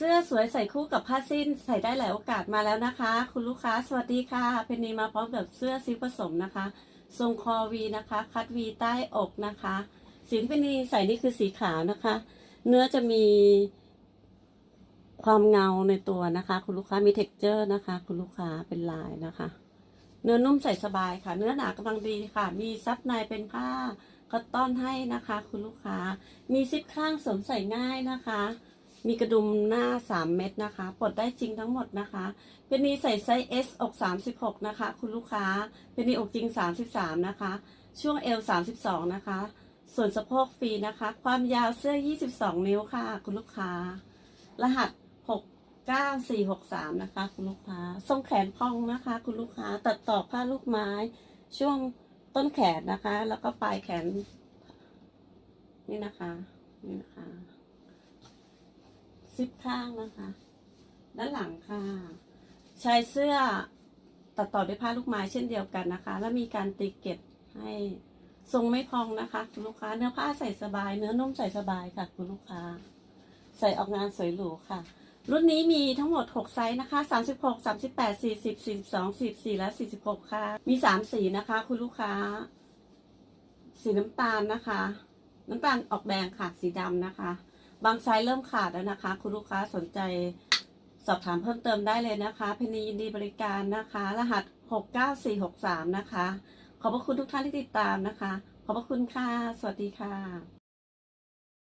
สื้อสวยใส่คู่กับผ้าสิ้นใส่ได้หลายโอกาสมาแล้วนะคะ คุณลูกค้าสวัสดีค่ะ เพนนีมาพร้อมกับเสื้อซิลผสมนะคะ ทรงคอวีนะคะ คัดวีใต้อกนะคะ สีที่เพนนีใส่นี่คือสีขาวนะคะ เนื้อจะมีความเงาในตัวนะคะ คุณลูกค้ามีเท็กเจอร์นะคะ คุณลูกค้าเป็นลายนะคะ เนื้อนุ่มใส่สบายค่ะ เนื้อหนากำลังดีค่ะ มีซับในเป็นผ้าคอตตอนให้นะคะ คุณลูกค้า มีซิปข้างสวมใส่ง่ายนะคะ มีกระดุมหน้า 3 เม็ดนะคะ ปลดได้จริงทั้งหมดนะคะ เป็นนีใส่ไซส์ S อก 36 นะคะ คุณลูกค้า เป็นนีอกจริง 33 นะคะ ช่วงเอว 32 นะคะ ส่วนสะโพกฟรีนะคะ ความยาวเสื้อ 22 นิ้วค่ะ คุณลูกค้า รหัส 69463 นะคะ คุณลูกค้า ทรงแขนพองนะคะ คุณลูกค้า ตัดต่อผ้าลูกไม้ ช่วงต้นแขนนะคะ แล้วก็ปลายแขน นี่นะคะ นี่นะคะ ซิปข้างนะคะ ด้านหลังค่ะชายเสื้อตัดต่อด้วยผ้าลูกไม้เช่นเดียวกันนะคะ แล้วมีการตีเก็บให้ทรงไม่พองนะคะคุณลูกค้า เนื้อผ้าใส่สบาย เนื้อนุ่มใส่สบายค่ะ คุณลูกค้า ใส่ออกงานสวยหรูค่ะ รุ่นนี้มีทั้งหมด 6 ไซส์นะคะ 36 38 40 42 44 และ 46 ค่ะ มี 3 สีนะคะ คุณลูกค้า สีน้ำตาลนะคะ น้ำตาลออกแดงค่ะ สีดำนะคะ บางไซส์เริ่มขาดแล้วนะคะ คุณลูกค้าสนใจสอบถามเพิ่มเติมได้เลยนะคะ เพนนียินดีบริการนะคะ รหัส 69463 นะคะ ขอบพระคุณทุกท่านที่ติดตามนะคะ ขอบพระคุณค่ะ สวัสดีค่ะ